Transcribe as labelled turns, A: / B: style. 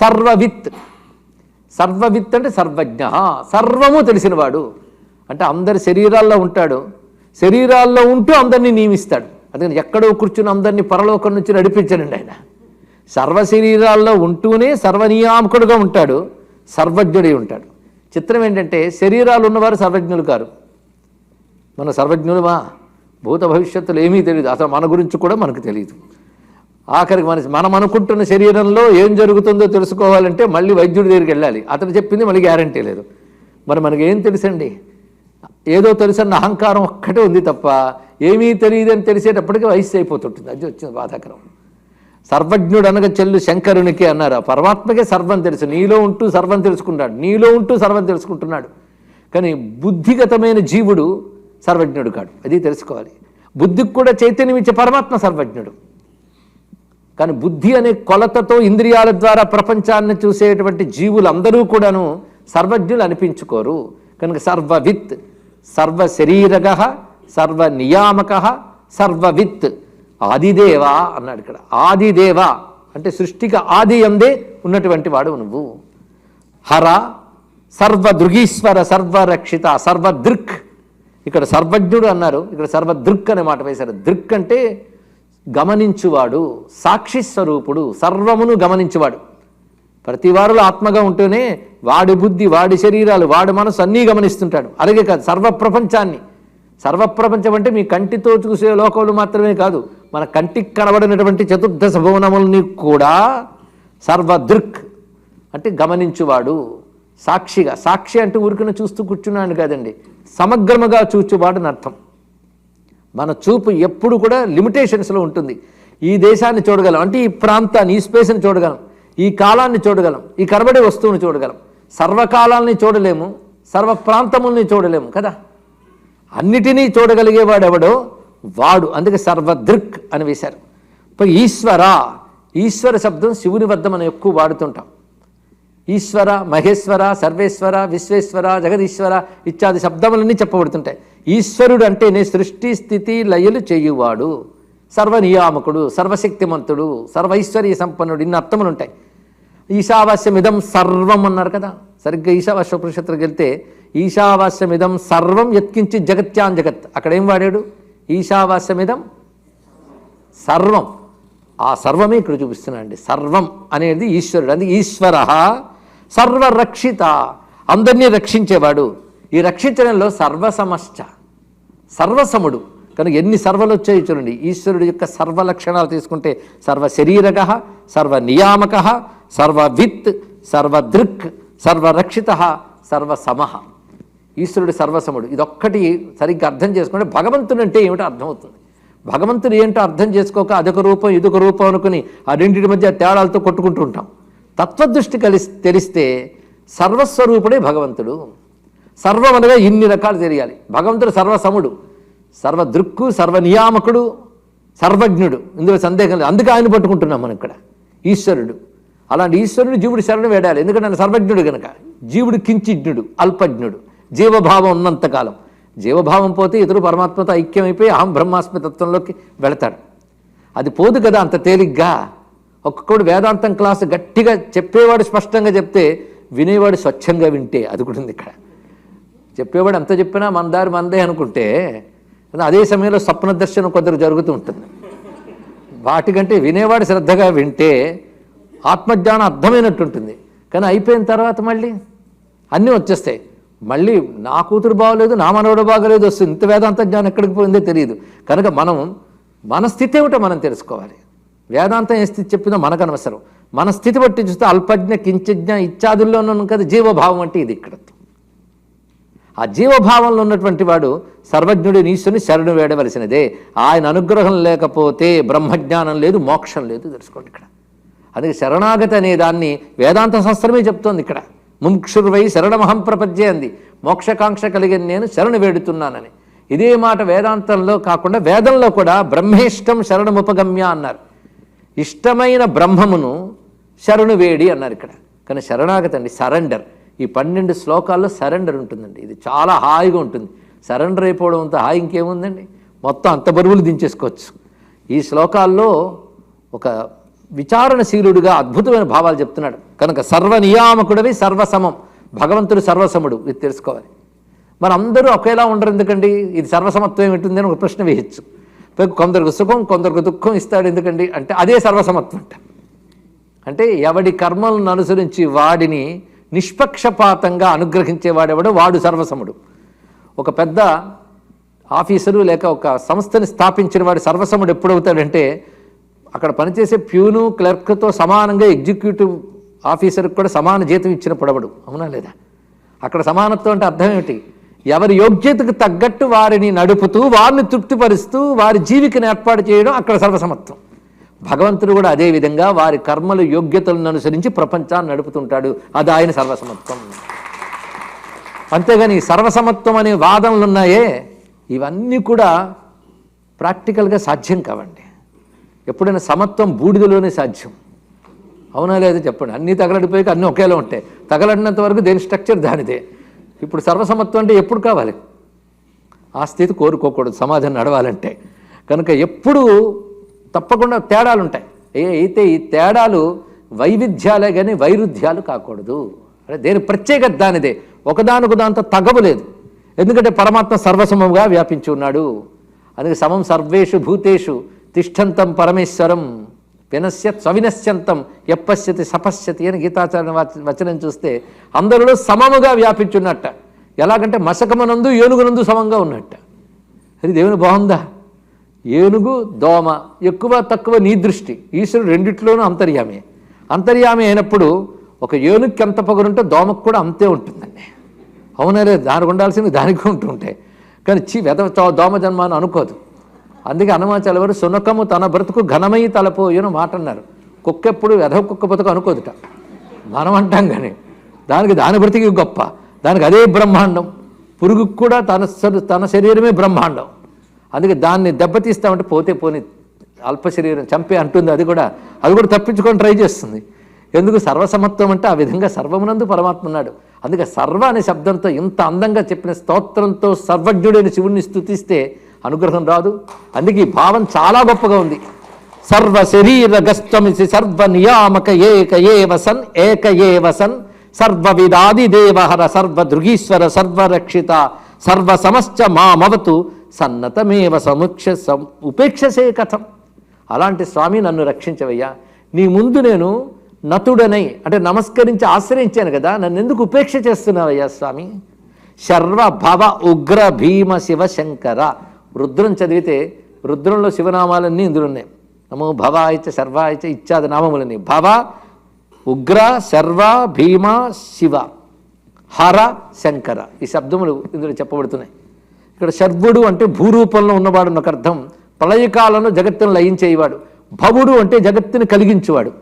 A: సర్వవిత్. సర్వవిత్ అంటే సర్వజ్ఞ. సర్వము తెలిసినవాడు. అంటే అందరి శరీరాల్లో ఉంటాడు. శరీరాల్లో ఉంటూ అందరినీ నియమిస్తాడు. అందుకని ఎక్కడో కూర్చుని అందరినీ పరలోకం నుంచి నడిపించడండి ఆయన. సర్వ శరీరాల్లో ఉంటూనే సర్వనియామకుడుగా ఉంటాడు. సర్వజ్ఞుడై ఉంటాడు. చిత్రం ఏంటంటే శరీరాలు ఉన్నవారు సర్వజ్ఞులు కారు. మన సర్వజ్ఞులమా? భూత భవిష్యత్తులు ఏమీ తెలియదు. అసలు మన గురించి కూడా మనకు తెలియదు. ఆఖరికి మన మనం అనుకుంటున్న శరీరంలో ఏం జరుగుతుందో తెలుసుకోవాలంటే మళ్ళీ వైద్యుడి దగ్గరికి వెళ్ళాలి. అతను చెప్పింది మళ్ళీ గ్యారంటీ లేదు. మరి మనకి ఏం తెలుసండి? ఏదో తెలుసన్న అహంకారం ఒక్కటే ఉంది తప్ప ఏమీ తెలియదని తెలిసేటప్పటికి వయస్సు అయిపోతుంటుంది. అది వచ్చింది బాధాకరం. సర్వజ్ఞుడు అనగా చెల్లు శంకరునికి అన్నారు. ఆ పరమాత్మకే సర్వం తెలుసు. నీలో ఉంటూ సర్వం తెలుసుకున్నాడు నీలో ఉంటూ సర్వం తెలుసుకుంటున్నాడు. కానీ బుద్ధిగతమైన జీవుడు సర్వజ్ఞుడు కాడు. అది తెలుసుకోవాలి. బుద్ధికి కూడా చైతన్యం ఇచ్చే పరమాత్మ సర్వజ్ఞుడు. కానీ బుద్ధి అనే కొలతతో ఇంద్రియాల ద్వారా ప్రపంచాన్ని చూసేటువంటి జీవులందరూ కూడాను సర్వజ్ఞులు అనిపించుకోరు. కనుక సర్వవిత్ సర్వ శరీరగ సర్వ నియామక సర్వవిత్. ఆదిదేవ అన్నాడు ఇక్కడ. ఆదిదేవ అంటే సృష్టికి ఆది అందే ఉన్నటువంటి వాడు నువ్వు. హర సర్వదృగీశ్వర సర్వరక్షిత సర్వదృక్. ఇక్కడ సర్వజ్ఞుడు అన్నారు. ఇక్కడ సర్వదృక్ అనే మాట వేశారు. దృక్ అంటే గమనించువాడు సాక్షి స్వరూపుడు సర్వమును గమనించువాడు. ప్రతి వారులో ఆత్మగా ఉంటేనే వాడి బుద్ధి వాడి శరీరాలు వాడి మనసు అన్నీ గమనిస్తుంటాడు. అలాగే కాదు సర్వప్రపంచాన్ని. సర్వప్రపంచం అంటే మీ కంటితో చూసే లోకములు మాత్రమే కాదు మన కంటికి కనబడినటువంటి చతుర్దశ భువనముల్ని కూడా సర్వదృక్ అంటే గమనించువాడు సాక్షిగా. సాక్షి అంటే ఊరికన చూస్తూ కూర్చున్నాడు కాదండి సమగ్రముగా చూచువాడు అని అర్థం. మన చూపు ఎప్పుడు కూడా లిమిటేషన్స్లో ఉంటుంది. ఈ దేశాన్ని చూడగలం. అంటే ఈ ప్రాంతాన్ని ఈ స్పేస్ని చూడగలం. ఈ కాలాన్ని చూడగలం. ఈ కనబడే వస్తువుని చూడగలం. సర్వకాలాల్ని చూడలేము. సర్వ ప్రాంతముల్ని చూడలేము కదా. అన్నిటినీ చూడగలిగేవాడు ఎవడో వాడు. అందుకే సర్వదృక్ అని వేశారు. ఇప్పుడు ఈశ్వర. ఈశ్వర శబ్దం శివుని వద్ద మనం ఎక్కువ వాడుతుంటాం. ఈశ్వర మహేశ్వర సర్వేశ్వర విశ్వేశ్వర జగదీశ్వర ఇత్యాది శబ్దములన్నీ చెప్పబడుతుంటాయి. ఈశ్వరుడు అంటేనే సృష్టి స్థితి లయలు చేయువాడు. సర్వనియామకుడు సర్వశక్తిమంతుడు సర్వైశ్వర్య సంపన్నుడు ఇన్ని అర్థములు ఉంటాయి ఈశావాస్యమిదం సర్వం అన్నారు కదా. సరిగ్గా ఈశావాస్య ఉపనిషత్తులకు వెళ్తే ఈశావాస్యమిదం సర్వం ఎత్కించి జగత్యాన్ జగత్. అక్కడేం వాడాడు? ఈశావాస్యమిదం సర్వం. ఆ సర్వమే ఇక్కడ చూపిస్తున్నాడు అండి సర్వం అనేది ఈశ్వరుడు. అది ఈశ్వర సర్వరక్షిత అందరినీ రక్షించేవాడు. ఈ రక్షించడంలో సర్వసమశ్చ. సర్వసముడు. కనుక ఎన్ని సర్వలు వచ్చాయి చూడండి. ఈశ్వరుడు యొక్క సర్వ లక్షణాలు తీసుకుంటే సర్వ శరీరక సర్వ నియామక సర్వవిత్ సర్వదృక్ సర్వరక్షిత సర్వసమ. ఈశ్వరుడు సర్వసముడు. ఇదొక్కటి సరిగ్గా అర్థం చేసుకుంటే భగవంతుడు అంటే ఏమిటో అర్థమవుతుంది. భగవంతుడు ఏంటో అర్థం చేసుకోక అదొక రూపం ఇదొక రూపం అనుకుని ఆ రెండింటి మధ్య తేడాలతో కొట్టుకుంటూ ఉంటాం. తత్వదృష్టి కలిసి తెలిస్తే సర్వస్వరూపుడే భగవంతుడు. సర్వం అనగా ఇన్ని రకాలు తెలియాలి. భగవంతుడు సర్వసముడు సర్వదృక్కు సర్వనియామకుడు సర్వజ్ఞుడు. ఇందులో సందేహం లేదు. అందుకే ఆయన పట్టుకుంటున్నాం మనం ఇక్కడ. ఈశ్వరుడు. అలాంటి ఈశ్వరుడు జీవుడు శరణం వేడాలి. ఎందుకంటే ఆయన సర్వజ్ఞుడు కనుక జీవుడు కించిజ్ఞుడు అల్పజ్ఞుడు. జీవభావం ఉన్నంతకాలం. జీవభావం పోతే ఇతరు పరమాత్మతో ఐక్యమైపోయి అహం బ్రహ్మాస్మి తత్వంలోకి వెళతాడు అది పోదు కదా అంత తేలిగ్గా. ఒక్కొక్కడు వేదాంతం క్లాసు గట్టిగా చెప్పేవాడు స్పష్టంగా చెప్తే వినేవాడు స్వచ్ఛంగా వింటే. అది కూడా ఉంది ఇక్కడ. చెప్పేవాడు ఎంత చెప్పినా మన దారి మందే అనుకుంటే అదే సమయంలో స్వప్న దర్శనం కొందరు జరుగుతూ ఉంటుంది. వాటికంటే వినేవాడు శ్రద్ధగా వింటే ఆత్మజ్ఞానం అర్థమైనట్టుంటుంది. కానీ అయిపోయిన తర్వాత మళ్ళీ అన్నీ వచ్చేస్తాయి. మళ్ళీ నా కూతురు బాగోలేదు నా మనవడు బాగోలేదు వస్తుంది. ఇంత వేదాంత జ్ఞానం ఎక్కడికి పోయిందో తెలియదు. కనుక మనం మన స్థితి ఏమిటో మనం తెలుసుకోవాలి. వేదాంతం ఏ స్థితి చెప్పిందో మనకు అనవసరం. మన స్థితి బట్టి చూస్తే అల్పజ్ఞ కించజ్ఞ ఇత్యాదుల్లో ఉన్నాను కదా జీవభావం అంటే ఇది ఇక్కడ. ఆ జీవభావంలో ఉన్నటువంటి వాడు సర్వజ్ఞుడి ఈశ్వరుని శరణు వేడవలసినదే. ఆయన అనుగ్రహం లేకపోతే బ్రహ్మజ్ఞానం లేదు మోక్షం లేదు తెలుసుకోండి ఇక్కడ. అందుకే శరణాగతి అనే దాన్ని వేదాంత శాస్త్రమే చెప్తోంది ఇక్కడ. ముముక్షుర్వై శరణమహం ప్రపంచే అంది. మోక్షకాంక్ష కలిగిన నేను శరణు వేడుతున్నానని. ఇదే మాట వేదాంతంలో కాకుండా వేదంలో కూడా బ్రహ్మేష్టం శరణముపగమ్య అన్నారు. ఇష్టమైన బ్రహ్మమును శరణు వేడి అన్నారు ఇక్కడ. కానీ శరణాగతి అండి సరెండర్. ఈ పన్నెండు శ్లోకాల్లో సరెండర్ ఉంటుందండి. ఇది చాలా హాయిగా ఉంటుంది. సరెండర్ అయిపోవడం అంత హాయి ఇంకేముందండి? మొత్తం అంత బరువులు దించేసుకోవచ్చు. ఈ శ్లోకాల్లో ఒక విచారణశీలుడుగా అద్భుతమైన భావాలు చెప్తున్నాడు. కనుక సర్వనియామకుడవి సర్వసమం. భగవంతుడు సర్వసముడు. ఇది తెలుసుకోవాలి. మరి అందరూ ఒకేలా ఉండరు ఎందుకండి? ఇది సర్వసమత్వం ఏమిటి అని ఒక ప్రశ్న వేయచ్చు. కొందరికి సుఖం కొందరికి దుఃఖం ఇస్తాడు ఎందుకండి? అంటే అదే సర్వసమత్వం అంట. అంటే ఎవడి కర్మలను అనుసరించి వాడిని నిష్పక్షపాతంగా అనుగ్రహించేవాడెవడో వాడు సర్వసముడు. ఒక పెద్ద ఆఫీసరు లేక ఒక సంస్థని స్థాపించిన వాడు సర్వసముడు ఎప్పుడవుతాడంటే అక్కడ పనిచేసే ప్యూను క్లర్క్తో సమానంగా ఎగ్జిక్యూటివ్ ఆఫీసర్కి కూడా సమాన జీతం ఇచ్చిన పొడవడు అవునా లేదా? అక్కడ సమానత్వం అంటే అర్థం ఏమిటి? ఎవరి యోగ్యతకు తగ్గట్టు వారిని నడుపుతూ వారిని తృప్తిపరుస్తూ వారి జీవికను ఏర్పాటు చేయడం అక్కడ సర్వసమత్వం. భగవంతుడు కూడా అదే విధంగా వారి కర్మలు యోగ్యతలను అనుసరించి ప్రపంచాన్ని నడుపుతుంటాడు. అది ఆయన సర్వసమత్వం. అంతేగాని సర్వసమత్వం అనే వాదనలు ఉన్నాయే ఇవన్నీ కూడా ప్రాక్టికల్గా సాధ్యం కావండి. ఎప్పుడైనా సమత్వం బూడిదలోనే సాధ్యం. అవునా లేదా చెప్పండి. అన్నీ తగలడిపోయాక అన్నీ ఒకేలా ఉంటాయి. తగలడినంత వరకు దేని స్ట్రక్చర్ దానిదే. ఇప్పుడు సర్వసమత్వం అంటే ఎప్పుడు కావాలి? ఆ స్థితి కోరుకోకూడదు సమాజం నడవాలంటే. కనుక ఎప్పుడు తప్పకుండా తేడాలు ఉంటాయి ఏ అయితే ఈ తేడాలు వైవిధ్యాలే కానీ వైరుధ్యాలు కాకూడదు. అంటే దేని ప్రత్యేకత దానిదే? ఒకదానికి దాంతో తగవలేదు ఎందుకంటే పరమాత్మ సర్వసమంగా వ్యాపించి ఉన్నాడు. అందుకే సమం సర్వేషు భూతేషు తిష్టంతం పరమేశ్వరం వినశ్యత్ స్వవినశ్యంతం ఎప్పశ్యతి సపశ్యతి అని గీతాచార్య వచనం చూస్తే అందరిలో సమముగా వ్యాపించున్నట్ట. ఎలాగంటే మశకమనందు ఏనుగునందు సమంగా ఉన్నట్ట. అది దేవుని బాగుందా ఏనుగు దోమ ఎక్కువ తక్కువ నీ దృష్టి. ఈశ్వరుడు రెండిట్లోనూ అంతర్యామి. అంతర్యామి అయినప్పుడు ఒక ఏనుగుకి ఎంత పొగరుంటే దోమకు కూడా అంతే ఉంటుందండి. అవునలే దానికి ఉండాల్సింది దానికి ఉంటూ ఉంటాయి కానీ చీ వెద దోమ జన్మ అని అనుకోదు. అందుకే హనుమాచార్య వారు సునకము తన బ్రతుకు ఘనమై తలపోయను మాట అన్నారు. కుక్క ఎప్పుడు వెధవ కుక్క బ్రతుకు అనుకోదుట. మనం అంటాం కానీ. దానికి దాని బ్రతికి గొప్ప. దానికి అదే బ్రహ్మాండం. పురుగుకు కూడా తన తన శరీరమే బ్రహ్మాండం. అందుకే దాన్ని దెబ్బతీస్తామంటే పోతే పోని అల్ప శరీరం చంపే అంటుంది అది కూడా. అది కూడా తప్పించుకొని ట్రై చేస్తుంది. ఎందుకు? సర్వసమత్వం అంటే ఆ విధంగా సర్వమునందు పరమాత్మ ఉన్నాడు. అందుకే సర్వ అనే శబ్దంతో ఇంత అందంగా చెప్పిన స్తోత్రంతో సర్వజ్ఞుడైన శివుణ్ణి స్థుతిస్తే అనుగ్రహం రాదు. అందుకే ఈ భావం చాలా గొప్పగా ఉంది. సర్వ శరీర గస్తమిసి సర్వ నియామక ఏక ఏ వసన్ ఏక ఏ వసన్ సర్వ విదాది దేవహర సర్వ దృగీశ్వర సర్వరక్షిత సర్వ సమశ్చ మామవతు సన్నతమేవ సముక్ష సం ఉపేక్షసే కథం. అలాంటి స్వామి నన్ను రక్షించవయ్యా. నీ ముందు నేను నతుడనై అంటే నమస్కరించి ఆశ్రయించాను కదా నన్ను ఎందుకు ఉపేక్ష చేస్తున్నావయ్యా స్వామి? శర్వ భవ ఉగ్ర భీమ శివ శంకర రుద్రం చదివితే రుద్రంలో శివనామాలన్నీ ఇందులో ఉన్నాయి నమో భవాయచ శర్వాయచ ఇత్యాది నామములన్నీ. భవ ఉగ్ర శర్వ భీమ శివ హర శంకర. ఈ శబ్దములు ఇందులో చెప్పబడుతున్నాయి. ఇక్కడ శర్వుడు అంటే భూరూపంలో ఉన్నవాడు ఒక అర్థం. ప్రళయకాలంలో జగత్తును లయించేవాడు. భవుడు అంటే జగత్తుని కలిగించేవాడు.